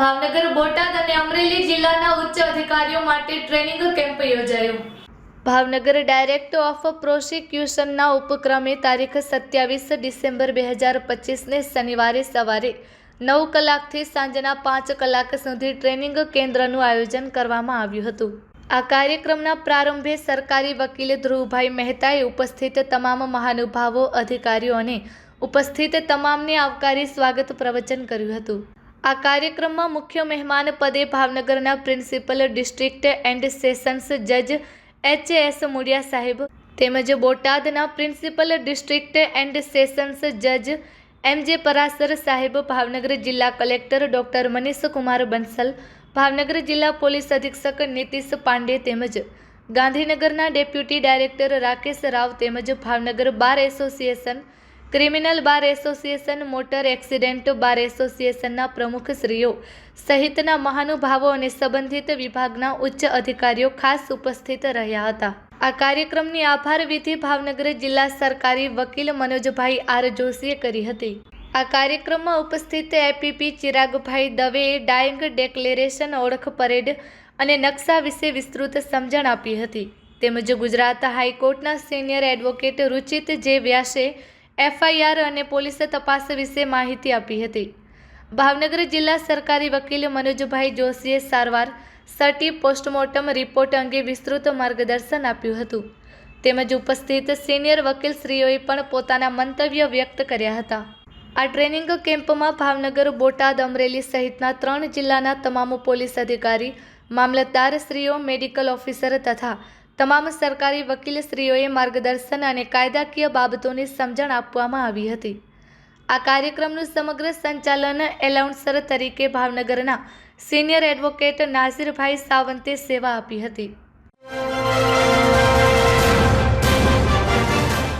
ભાવનગર, બોટાદ અને અમરેલી જિલ્લાના ઉચ્ચ અધિકારીઓ માટે ટ્રેનિંગ કેમ્પ યોજાયો. ભાવનગર ડાયરેક્ટ ઓફ પ્રોસિક્યુશનના ઉપક્રમે તારીખ સત્યાવીસ ડિસેમ્બર બે હજાર પચીસને શનિવારે સવારે નવ કલાકથી સાંજના પાંચ કલાક સુધી ટ્રેનિંગ કેન્દ્રનું આયોજન કરવામાં આવ્યું હતું. આ કાર્યક્રમના પ્રારંભે સરકારી વકીલ ધ્રુવભાઈ મહેતાએ ઉપસ્થિત તમામ મહાનુભાવો, અધિકારીઓ અને ઉપસ્થિત તમામને આવકારી સ્વાગત પ્રવચન કર્યું હતું. આ કાર્યક્રમમાં મુખ્ય મહેમાન પદે ભાવનગરના પ્રિન્સિપલ ડિસ્ટ્રિક્ટ એન્ડ સેશન્સ જજ એચ એસ મુડિયા સાહેબ તેમજ બોટાદના પ્રિન્સિપલ ડિસ્ટ્રિક્ટ એન્ડ સેશન્સ જજ એમ જે પરાસર સાહેબ, ભાવનગર જિલ્લા કલેક્ટર ડોક્ટર મનીષ કુમાર બંસલ, ભાવનગર જિલ્લા પોલીસ અધિક્ષક નીતિશ પાંડે તેમજ ગાંધીનગરના ડેપ્યુટી ડાયરેક્ટર રાકેશ રાવ તેમજ Bhavnagar bar association criminal bar association, motor accident bar એસોસિએશનના પ્રમુખશ્રીઓ સહિતના મહાનુભાવો અને સંબંધિત વિભાગના ઉચ્ચ અધિકારીઓ ખાસ ઉપસ્થિત રહ્યા હતા. આ કાર્યક્રમની આભાર વિધિ ભાવનગર જિલ્લા સરકારી વકીલ મનોજભાઈ આર જોશીએ કરી હતી. આ કાર્યક્રમમાં ઉપસ્થિત એપીપી ચિરાગભાઈ દવેએ ડાયંગ ડેક્લેરેશન ઓળખ પરેડ અને નકશા વિશે વિસ્તૃત સમજણ આપી હતી. તેમજ ગુજરાત હાઈકોર્ટના સિનિયર એડવોકેટ રુચિત જે વ્યાસે એફઆઈઆર અને પોલીસે તપાસ વિશે માહિતી આપી હતી. ભાવનગર જિલ્લા સરકારી વકીલ મનોજભાઈ જોશીએ સારવાર સટી પોસ્ટમોર્ટમ રિપોર્ટ અંગે વિસ્તૃત માર્ગદર્શન આપ્યું હતું. તેમજ ઉપસ્થિત સિનિયર વકીલશ્રીઓએ પણ પોતાના મંતવ્ય વ્યક્ત કર્યા હતા. આ ટ્રેનિંગ કેમ્પમાં ભાવનગર, બોટાદ, અમરેલી સહિતના ત્રણ જિલ્લાના તમામ પોલીસ અધિકારી, મામલતદારશ્રીઓ, મેડિકલ ઓફિસર તથા તમામ સરકારી વકીલશ્રીઓએ માર્ગદર્શન અને કાયદાકીય બાબતોની સમજણ આપવામાં આવી હતી. આ કાર્યક્રમનું સમગ્ર સંચાલન એલાઉન્સર તરીકે ભાવનગરના સિનિયર એડવોકેટ નાસિરભાઈ સાવંતે સેવા આપી હતી.